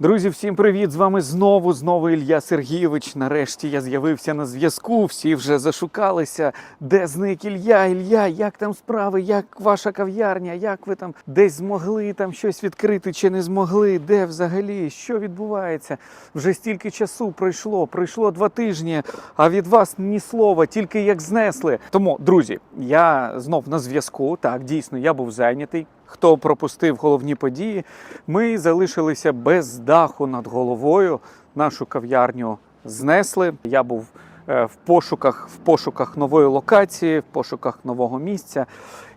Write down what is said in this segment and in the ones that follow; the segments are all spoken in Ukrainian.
Друзі, всім привіт! З вами знову знову Ілля Сергійович. Нарешті я з'явився на зв'язку. Всі вже зашукалися. Де зник Ілля? Ілля, як там справи? Як ваша кав'ярня? Як ви там десь змогли там щось відкрити чи не змогли? Де взагалі? Що відбувається? Вже стільки часу пройшло. Пройшло два тижні, а від вас ні слова, тільки як знесли. Тому, друзі, я знов на зв'язку. Так, дійсно, я був зайнятий. Хто пропустив головні події, ми залишилися без даху над головою. Нашу кав'ярню знесли. Я був е, в пошуках, в пошуках нової локації, в пошуках нового місця.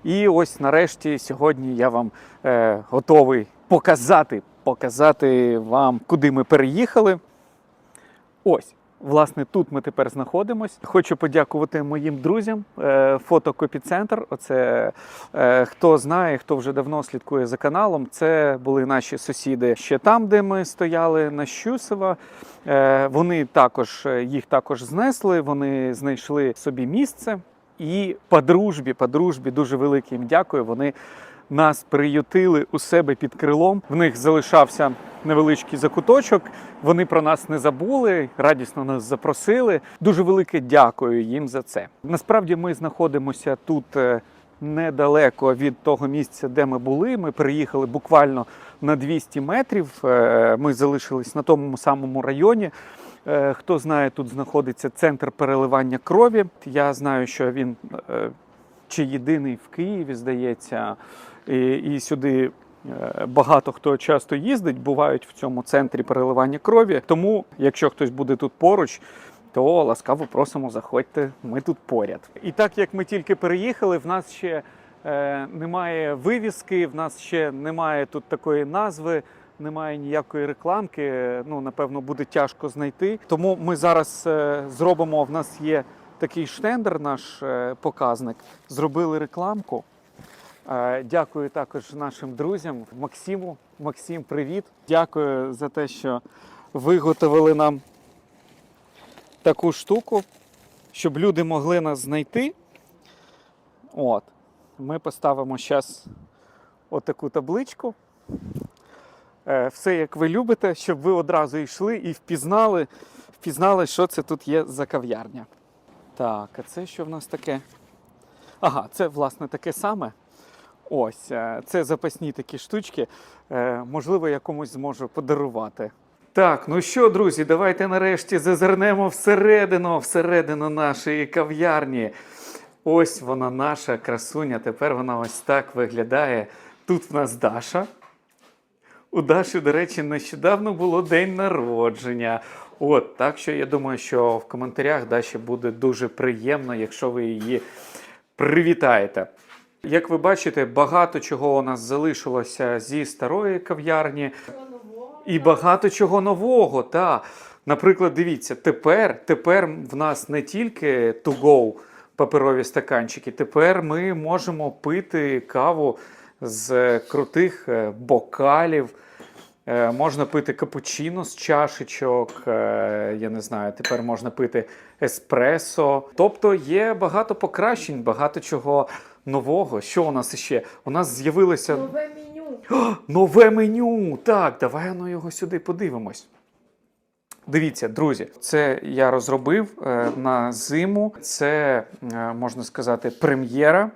І ось нарешті сьогодні я вам е, готовий показати, показати вам, куди ми переїхали. Ось. Власне, тут ми тепер знаходимось. Хочу подякувати моїм друзям. е, Фотокопіцентр. Оце е, хто знає, хто вже давно слідкує за каналом. Це були наші сусіди ще там, де ми стояли на Щусева. Е, Вони також їх також знесли. Вони знайшли собі місце. І по дружбі, по дружбі, дуже велике їм дякую. Вони нас приютили у себе під крилом. В них залишався невеличкий закуточок. Вони про нас не забули, радісно нас запросили. Дуже велике дякую їм за це. Насправді ми знаходимося тут е, недалеко від того місця, де ми були. Ми переїхали буквально на 200 метрів. Е, Ми залишились на тому самому районі. Е, Хто знає, тут знаходиться центр переливання крові. Я знаю, що він чи єдиний в Києві, здається, і, і сюди. е, Багато хто часто їздить, бувають в цьому центрі переливання крові. Тому, якщо хтось буде тут поруч, то ласкаво просимо, заходьте. Ми тут поряд. І так як ми тільки переїхали, в нас ще е, немає вивіски, в нас ще немає тут такої назви, немає ніякої рекламки. Ну, напевно, буде тяжко знайти. Тому ми зараз е, зробимо. В нас є такий штендер, наш е, показник. Зробили рекламку. Е, Дякую також нашим друзям Максиму. Максим, привіт. Дякую за те, що виготовили нам таку штуку, щоб люди могли нас знайти. От. Ми поставимо зараз отаку табличку. Е, Все як ви любите, щоб ви одразу йшли і впізнали, впізнали, що це тут є за кав'ярня. Так, а це що в нас таке? Ага, це власне таке саме. Ось, е, це запасні такі штучки. Е, Можливо, я комусь зможу подарувати. Так, ну що, друзі, давайте нарешті зазирнемо всередину, всередину нашої кав'ярні. Ось вона наша красуня. Тепер вона ось так виглядає. Тут в нас Даша. У Даші, до речі, нещодавно було день народження. От, так що я думаю, що в коментарях Даші буде дуже приємно, якщо ви її привітаєте. Як ви бачите, багато чого у нас залишилося зі старої кав'ярні, і багато чого нового. Та. Наприклад, дивіться, тепер, тепер в нас не тільки to go паперові стаканчики, тепер ми можемо пити каву з крутих е, бокалів. Е, Можна пити капучино з чашечок, е, я не знаю, тепер можна пити еспресо. Тобто є багато покращень, багато чого нового. Що у нас ще? У нас з'явилося Нове меню. О, нове меню. Так, давай ну його сюди подивимось. Дивіться, друзі, це я розробив е, на зиму. Це е, можна сказати прем'єра.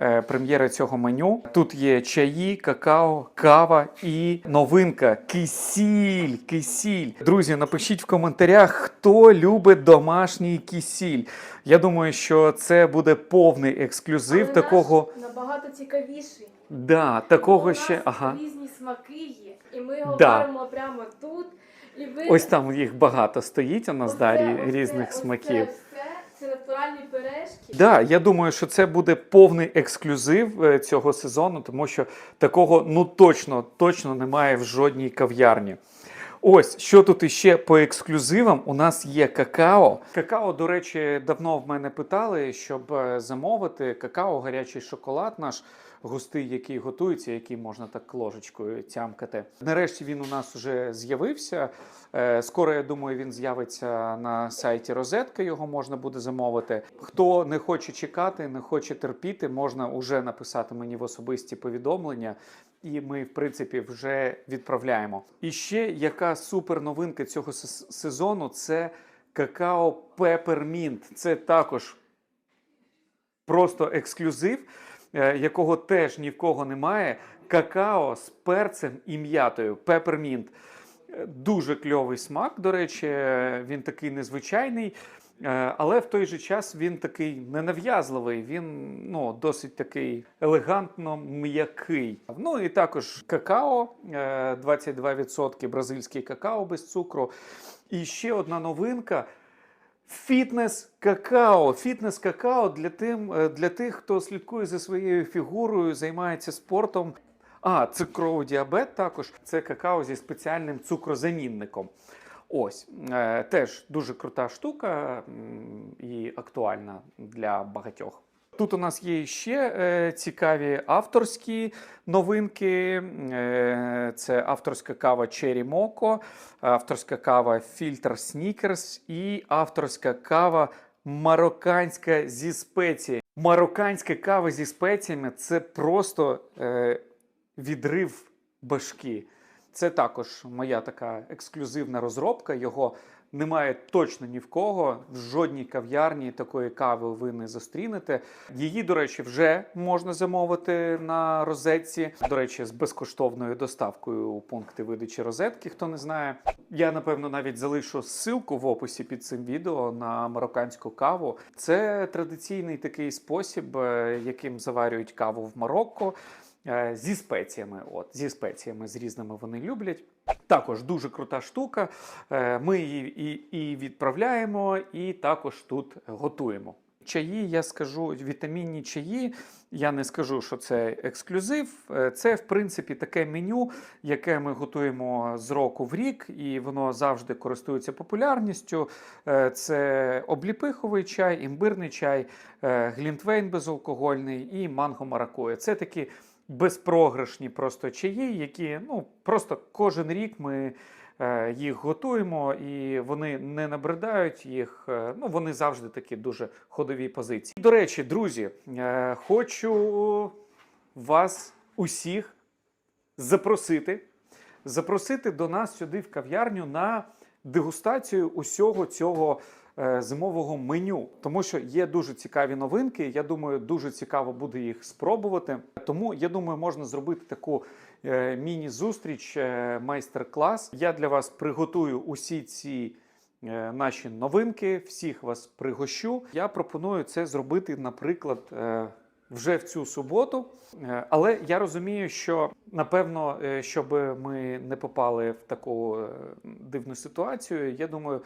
Е, Прем'єра цього меню. Тут є чаї, какао, кава і новинка кисіль. Кисіль. Друзі, напишіть в коментарях, хто любить домашній кисіль. Я думаю, що це буде повний ексклюзив Але такого. наш набагато цікавіший. Да, такого у ще. Ага. різні смаки є, і ми його Да. варимо прямо тут. І ви Ось там їх багато стоїть у нас дарі різних оце смаків. все це натуральні пюрешки. Да, я думаю, що це буде повний ексклюзив е, цього сезону, тому що такого ну точно, точно немає в жодній кав'ярні. Ось що тут іще по ексклюзивам. У нас є какао. Какао, до речі, давно в мене питали, щоб е, замовити какао, гарячий шоколад наш густий, який готується, який можна так ложечкою тямкати. Нарешті він у нас вже з'явився. Е, Скоро, я думаю, він з'явиться на сайті Розетка. Його можна буде замовити. Хто не хоче чекати, не хоче терпіти, можна уже написати мені в особисті повідомлення, і ми, в принципі, вже відправляємо. І ще яка супер новинка цього сезону це какао Пепермінт. Це також просто ексклюзив, якого теж ні в кого немає. Какао з перцем і м'ятою. Пепермінт. Е, Дуже кльовий смак, до речі, е, він такий незвичайний. Е, Але в той же час він такий ненав'язливий, він ну, досить такий елегантно м'який. Ну і також какао, е, 22% бразильський какао без цукру. І ще одна новинка. Фітнес какао. Фітнес какао для, тим, е, для тих, хто слідкує за своєю фігурою, займається спортом. А, цукровий діабет також. Це какао зі спеціальним цукрозамінником. Ось е, теж дуже крута штука і актуальна для багатьох. Тут у нас є ще е, цікаві авторські новинки. Е, це авторська кава Cherry Moco, авторська кава Filter Sneakers і авторська кава марокканська зі спеціями. Марокканська кава зі спеціями це просто е, відрив башки. Це також моя така ексклюзивна розробка. Його немає точно ні в кого. В жодній кав'ярні такої кави ви не зустрінете. Її, до речі, вже можна замовити на розетці. До речі, з безкоштовною доставкою у пункти видачі розетки. Хто не знає, я напевно навіть залишу ссылку в описі під цим відео на марокканську каву. Це традиційний такий спосіб, е, яким заварюють каву в Марокко. Е, Зі спеціями, от зі спеціями з різними вони люблять. Також дуже крута штука. Е, Ми її і, і відправляємо, і також тут готуємо. Чаї, я скажу, вітамінні чаї. Я не скажу, що це ексклюзив. Е, Це, в принципі, таке меню, яке ми готуємо з року в рік, і воно завжди користується популярністю. Е, Це обліпиховий чай, імбирний чай, глінтвейн безалкогольний і манго маракуя. Це такі безпрограшні просто чаї, які ну просто кожен рік ми е, їх готуємо, і вони не набридають їх. е, ну вони завжди такі дуже ходові позиції. До речі, друзі, е, хочу вас усіх запросити, запросити до нас сюди в кав'ярню на дегустацію усього цього зимового меню, тому що є дуже цікаві новинки. Я думаю, дуже цікаво буде їх спробувати. Тому я думаю, можна зробити таку е, міні-зустріч, е, майстер-клас. Я для вас приготую усі ці. е, Наші новинки, всіх вас пригощу. Я пропоную це зробити, наприклад, е, вже в цю суботу. Е, Але я розумію, що напевно, е, щоб ми не попали в таку е, дивну ситуацію, я думаю, е,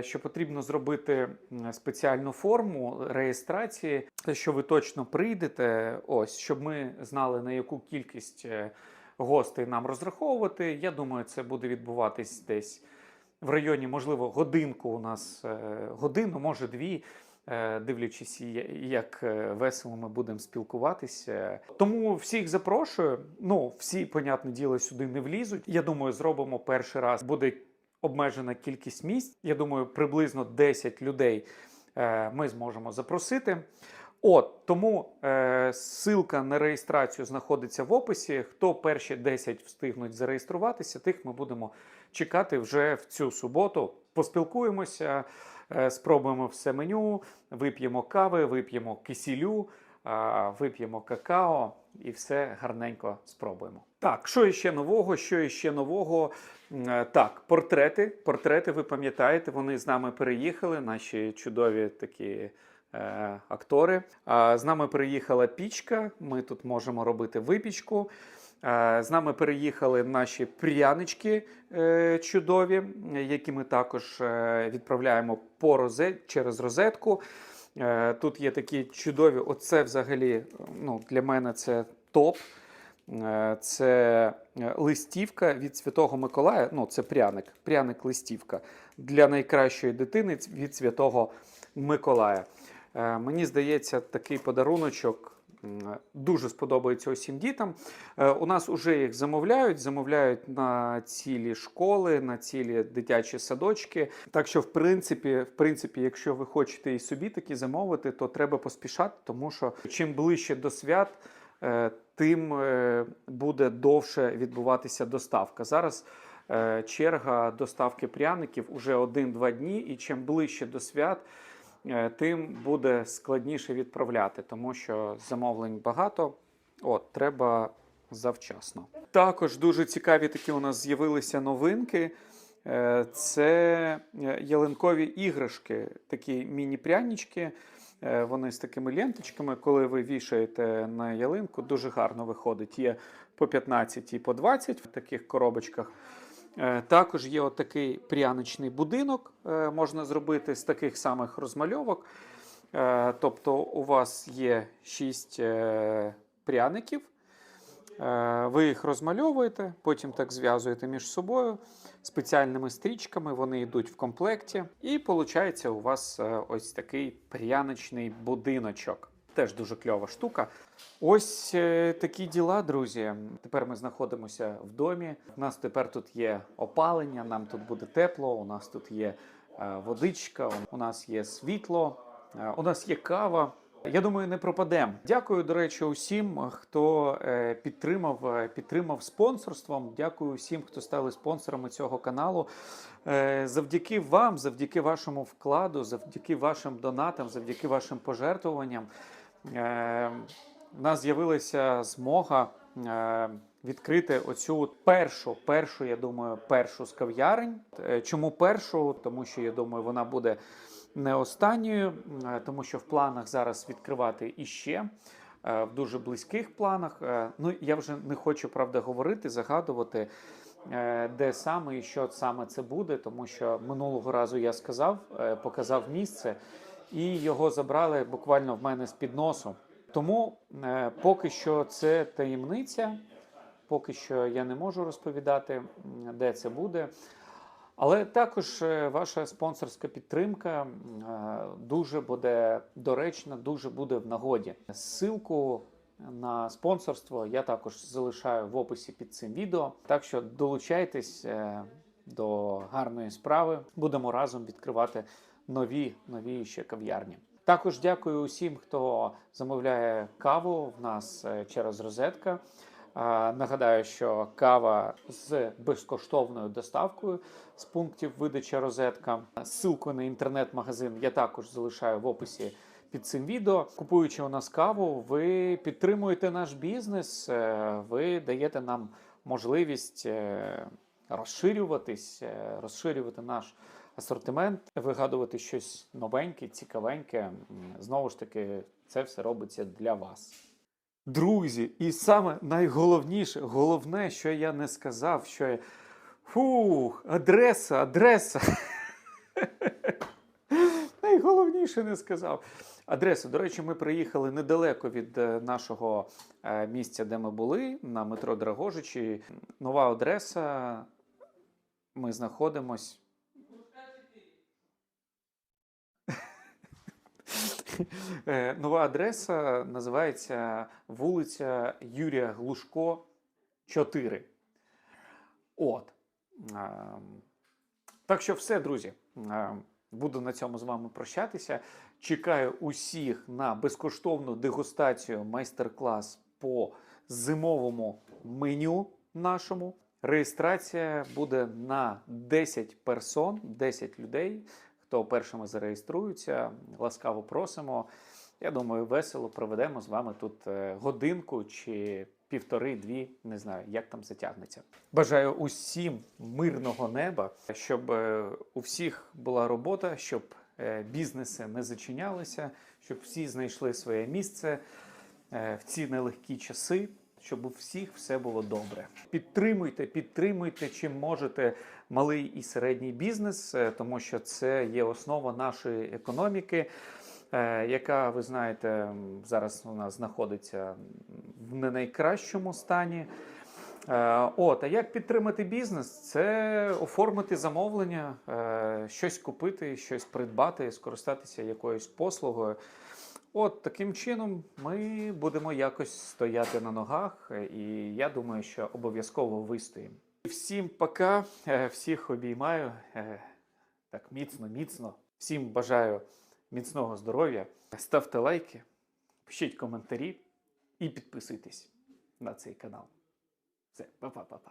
що потрібно зробити спеціальну форму реєстрації, що ви точно прийдете, ось щоб ми знали на яку кількість е, гостей нам розраховувати. Я думаю, це буде відбуватись десь в районі, можливо, годинку у нас е, годину, може дві. е, Дивлячись, як е, весело ми будемо спілкуватися. Тому всіх запрошую. Ну, всі, понятне діло, сюди не влізуть. Я думаю, зробимо перший раз. Буде обмежена кількість місць. Я думаю, приблизно 10 людей е, ми зможемо запросити. От тому е, ссылка на реєстрацію знаходиться в описі. Хто перші 10 встигнуть зареєструватися, тих ми будемо чекати вже в цю суботу. Поспілкуємося, е, спробуємо все меню, вип'ємо кави, вип'ємо кисілю, вип'ємо какао і все гарненько спробуємо. Так, що іще нового? Що іще нового? Е, Так, портрети. Портрети, ви пам'ятаєте, вони з нами переїхали, наші чудові такі е, актори. З нами переїхала пічка. Ми тут можемо робити випічку. З нами переїхали наші прянички е, чудові, які ми також відправляємо по розет, через розетку. Е, Тут є такі чудові. Оце взагалі ну, для мене це топ. Е, Це е, листівка від Святого Миколая. Ну, це пряник, пряник листівка для найкращої дитини від Святого Миколая. Е, Мені здається, такий подаруночок дуже сподобається усім дітям. Е, У нас вже їх замовляють, замовляють на цілі школи, на цілі дитячі садочки. Так що, в принципі, в принципі, якщо ви хочете і собі такі замовити, то треба поспішати, тому що чим ближче до свят. е, тим е, буде довше відбуватися доставка. Зараз черга доставки пряників уже 1-2 дні, і чим ближче до свят, тим буде складніше відправляти, тому що замовлень багато. От, треба завчасно. Також дуже цікаві такі у нас з'явилися новинки. Е, Це е, ялинкові іграшки, такі міні-прянічки. Е, Вони з такими ленточками, коли ви вішаєте на ялинку, дуже гарно виходить. Є по 15 і по 20 в таких коробочках. Е, Також є отакий пряничний будинок, е, можна зробити з таких самих розмальовок. Е, Тобто у вас є 6 пряників, ви їх розмальовуєте, потім так зв'язуєте між собою спеціальними стрічками, вони йдуть в комплекті. І виходить у вас ось такий пряничний будиночок. Теж дуже кльова штука. Ось е, такі діла, друзі. Тепер ми знаходимося в домі. У нас тепер тут є опалення, нам тут буде тепло, у нас тут є е, водичка, у нас є світло, е, у нас є кава. Я думаю, не пропадемо. Дякую, до речі, усім, хто підтримав, підтримав спонсорством. Дякую усім, хто стали спонсорами цього каналу. Завдяки вам, завдяки вашому вкладу, завдяки вашим донатам, завдяки вашим пожертвуванням. Е, В нас з'явилася змога е, відкрити оцю першу, першу, я думаю, першу з кав'ярень. Е, Чому першу? Тому що я думаю, вона буде не останньою, тому що в планах зараз відкривати іще. В дуже близьких планах. Ну я вже не хочу правда говорити, загадувати, де саме і що саме це буде, тому що минулого разу я сказав, показав місце, і його забрали буквально в мене з під носу. Тому е, поки що це таємниця, поки що я не можу розповідати, де це буде. Але також е, ваша спонсорська підтримка е, дуже буде доречна, дуже буде в нагоді. Ссылку на спонсорство я також залишаю в описі під цим відео. Так що долучайтесь е, до гарної справи. Будемо разом відкривати нові нові ще кав'ярні. Також дякую усім, хто замовляє каву в нас е, через розетка. Нагадаю, що кава з безкоштовною доставкою з пунктів видачі розетка. Ссылку на інтернет-магазин я також залишаю в описі під цим відео. Купуючи у нас каву, ви підтримуєте наш бізнес, е, ви даєте нам можливість е, розширюватись, е, розширювати наш асортимент, вигадувати щось новеньке, цікавеньке. Знову ж таки, це все робиться для вас. Друзі, і саме найголовніше, головне, що я не сказав, що я. Фух, адреса, адреса. Найголовніше не сказав. Адреса. До речі, ми приїхали недалеко від е, нашого е, місця, де ми були, на метро Драгожичі. Нова адреса. Ми знаходимось. Е, Нова адреса називається вулиця Юрія Глушко, 4. От. Ем, Так що все, друзі. Ем, Буду на цьому з вами прощатися. Чекаю усіх на безкоштовну дегустацію майстер-клас по зимовому меню нашому. Реєстрація буде на 10 персон, 10 людей. Хто першими зареєструється, ласкаво просимо. Я думаю, весело проведемо з вами тут е, годинку чи півтори-дві, не знаю, як там затягнеться. Бажаю усім мирного неба, щоб е, у всіх була робота, щоб е, бізнеси не зачинялися, щоб всі знайшли своє місце в ці нелегкі часи. Щоб у всіх все було добре. Підтримуйте, підтримуйте, чим можете малий і середній бізнес, е, тому що це є основа нашої економіки, е, яка, ви знаєте, зараз у нас знаходиться в не найкращому стані. Е, От, а як підтримати бізнес? Це оформити замовлення, щось купити, щось придбати, скористатися якоюсь послугою. От таким чином ми будемо якось стояти на ногах, е, і я думаю, що обов'язково вистоїмо. Всім пока, е, всіх обіймаю. е, Так, міцно, міцно. Всім бажаю міцного здоров'я. Ставте лайки, пишіть коментарі. і підписуйтесь на цей канал. Все, па-па-па-па.